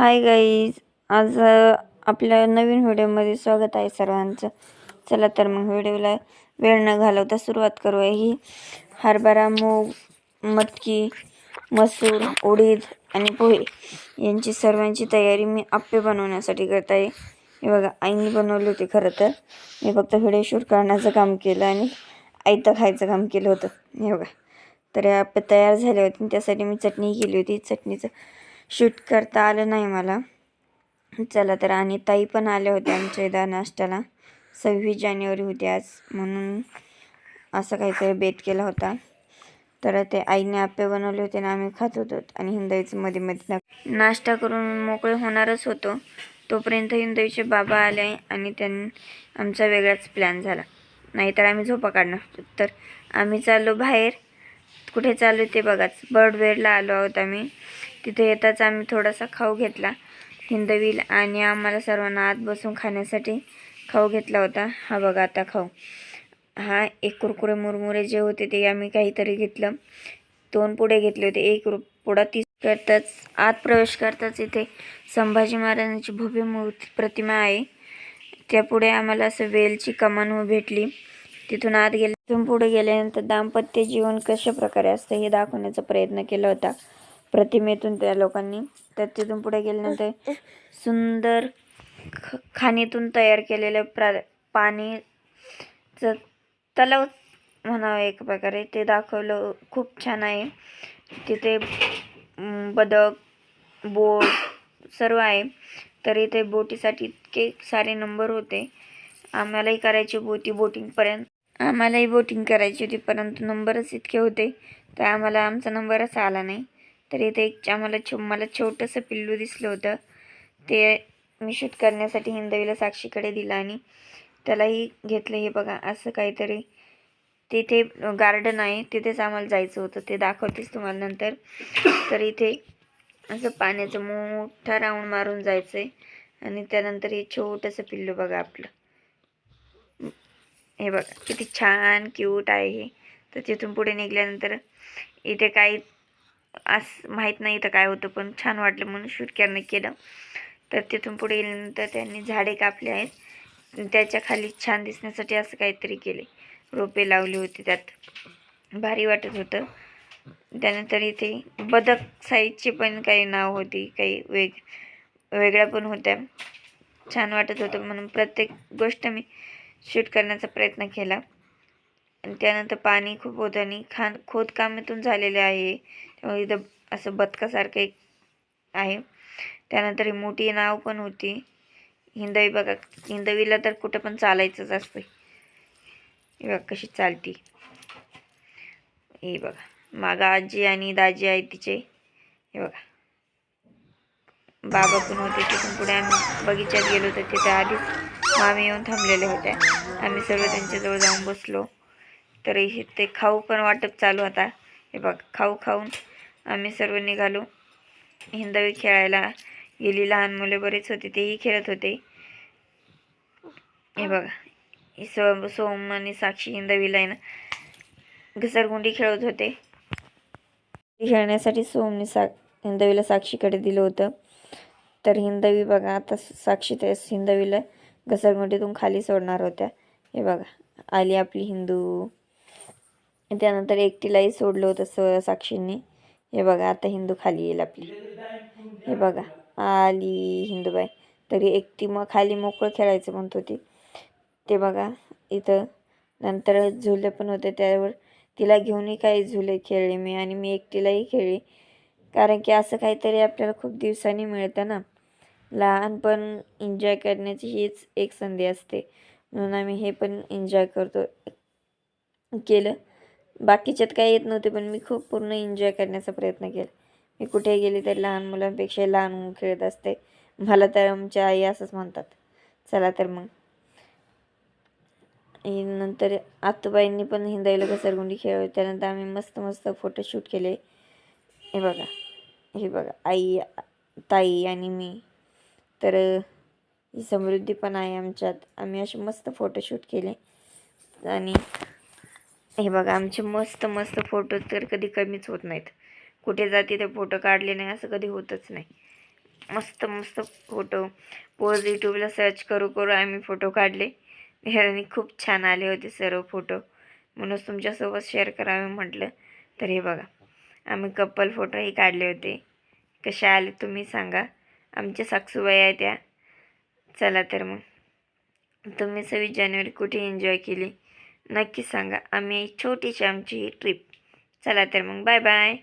Hi guys आज आपल्या नवीन व्हिडिओमध्ये स्वागत आहे सर्वांचं. चला तर मग व्हिडिओला वेळ न घालवता सुरुवात करूया ही. हरभरा मूग मटकी मसूर उडीद आणि पोहे यांची सर्वांची तयारी मी आप्पे बनवण्यासाठी करत आहे. हे बघा आईने बनवले होते खरं तर. मी फक्त व्हिडिओ शूट करण्याचं काम केलं आणि आयतं खायचं काम केलं होतं. हे बघा. तर हे आप्पे तयार झाले होते आणि त्यासाठी मी चटणी केली होती. चटणीचं शूट करता आलं नाही मला. चला तर आणि ताई पण आल्या होत्या आमच्या इथं नाश्त्याला. सव्वीस जानेवारी होती आज म्हणून असं काहीतरी बेत केला होता. तर ते आईने आप्पे बनवले होते ना आम्ही खात होतो आणि हिंदवीचं मध्ये मध्ये नाश्ता करून मोकळे होणारच होतो. तोपर्यंत हिंदवीचे बाबा आले आणि त्यांनी आमचा वेगळाच प्लॅन झाला. नाहीतर आम्ही झोपा काढणार होतो. तर आम्ही चाललो बाहेर. कुठे चालू ते बघाच. बर्डवेअरला आलो आहोत आम्ही. तिथे येताच आम्ही थोडासा खाऊ घेतला. हिंदवील आणि आम्हाला सर्वांना आत बसून खाण्यासाठी खाऊ घेतला होता. हा बघा आता खाऊ. हा एक कुरकुरे मुरमुरे जे होते ते आम्ही काहीतरी घेतलं. दोन पुढे घेतले होते. एक रु पुढा तीस करताच आत प्रवेश करताच इथे संभाजी महाराजांची भव्य मूर्ती प्रतिमा आहे. त्या पुढे आम्हाला असं वेलची कमान भेटली. तिथून आत गेले. तिथून पुढे गेल्यानंतर दाम्पत्य जीवन कशा प्रकारे असतं हे दाखवण्याचा प्रयत्न केला होता. प्रतिमेतून त्या लोकांनी. तर तिथून पुढे गेल्यानंतर सुंदर ख खाणीतून तयार केलेलं प्रा पाणीचं तलाव म्हणावं एक प्रकारे. ते दाखवलं खूप छान आहे. तिथे बदक बोट सर्व आहे. तर इथे बोटीसाठी इतके सारे नंबर होते. आम्हालाही करायची होती बोटिंगपर्यंत. आम्हालाही बोटिंग करायची होती परंतु नंबरच इतके होते तर आम्हाला आमचा नंबरच आला नाही. तर इथे एक आम्हाला छो मला छोटंसं पिल्लू दिसलं होतं. ते मी शूट करण्यासाठी हिंदवीला साक्षीकडे दिलं आणि त्यालाही घेतलं. हे बघा असं काहीतरी. तिथे गार्डन आहे तिथेच आम्हाला जायचं होतं. ते दाखवतेच तुम्हाला नंतर. तर इथे असं पाण्याचं मोठा राऊंड मारून जायचं आहे आणि त्यानंतर हे छोटंसं पिल्लू बघा आपलं. हे बघा किती छान क्यूट आहे हे. तर तिथून पुढे निघाल्यानंतर इथे काही असं माहीत नाही इथं काय होतं पण छान वाटलं म्हणून शूट करणं केलं. तर तिथून पुढे गेल्यानंतर त्यांनी झाडे कापले आहेत. त्याच्याखाली छान दिसण्यासाठी असं काहीतरी केले. रोपे लावली होती त्यात. भारी वाटत होतं. त्यानंतर इथे बदक साईजची पण काही नाव होती काही वेग वेगळ्या पण होत्या. छान वाटत होतं म्हणून प्रत्येक गोष्ट मी शूट करण्याचा प्रयत्न केला. आणि त्यानंतर पाणी खूप होतं आणि खान खोदकामातून झालेले आहे. त्यामुळे इथं असं बदकासारखं एक आहे. त्यानंतर ही मोठी नाव पण होती. हिंदवी बघा हिंदवीला तर कुठं पण चालायचंच असतं हे बघा कशी चालती. हे बघा मागं आजी आणि दाजी आहे तिचे. हे बघा. बाबा पण होते तिथून पुढे आम्ही बगीच्यात गेलो तर तिथे आधीच मामी येऊन थांबलेले होत्या. आम्ही सर्व त्यांच्याजवळ जाऊन बसलो. तरी हे ते खाऊ पण वाटप चालू होता हे बघ खाऊ खाऊन आम्ही सर्व निघालो. हिंदवी खेळायला गेली. लहान मुले बरेच होते तेही खेळत होते. हे बघा हे सो सोम आणि साक्षी हिंदवीला आहे ना घसरगुंडी खेळत होते. खेळण्यासाठी सोमने सा हिंदवीला साक्षीकडे दिलं होतं. तर हिंदवी बघा आता साक्षी त्या हिंदवीला घसरगुंडीतून खाली सोडणार होत्या. हे बघा आली आपली हिंदू. त्यानंतर एकटीलाही सोडलं होतं स साक्षींनी. हे बघा आता हिंदू खाली येईल आपली. हे बघा आली हिंदूबाई. तरी एकटी मग खाली मोकळं खेळायचं म्हणत होती. ते बघा इथं नंतर झुले पण होते त्यावर. तिला घेऊनही काही झुले खेळले मी आणि मी एकटीलाही खेळली. कारण की असं काहीतरी आपल्याला खूप दिवसांनी मिळतं ना. लहानपण एन्जॉय करण्याची हीच एक संधी असते. म्हणून आम्ही हे पण एन्जॉय करतो केलं. बाकीच्यात काही येत नव्हते पण मी खूप पूर्ण एन्जॉय करण्याचा प्रयत्न केला. मी कुठे गेले तरी लहान मुलांपेक्षा लहान मुलं खेळत असते. मला तर आमच्या आई असंच म्हणतात. चला तर मग. नंतर आतूबाईंनी पण हिंदाईला घसरगुंडी खेळवली. त्यानंतर आम्ही मस्त मस्त फोटोशूट केले. हे बघा. हे बघा. आई ताई आणि मी. तर ही समृद्धी पण आहे आमच्यात. आम्ही असे मस्त फोटोशूट केले. आणि हे बघा आमचे मस्त मस्त फोटो तर कधी कमीच होत नाहीत. कुठे जाते ते फोटो काढले नाही असं कधी होतच नाही. मस्त मस्त फोटो पोज यूट्यूबला सर्च करू करू आम्ही फोटो काढले. आणि खूप छान आले होते सर्व फोटो म्हणूनच तुमच्यासोबत शेअर करावे म्हटलं. तर हे बघा आम्ही कपल फोटोही काढले होते. कसे आले तुम्ही सांगा. आमच्या सासूबाई आहे त्या. चला तर मग. तुम्ही सव्वीस जानेवारी कुठे एन्जॉय केली? नक्की सांगा. आम्ही छोटीशी आमची ही ट्रिप चला तर मग. Bye bye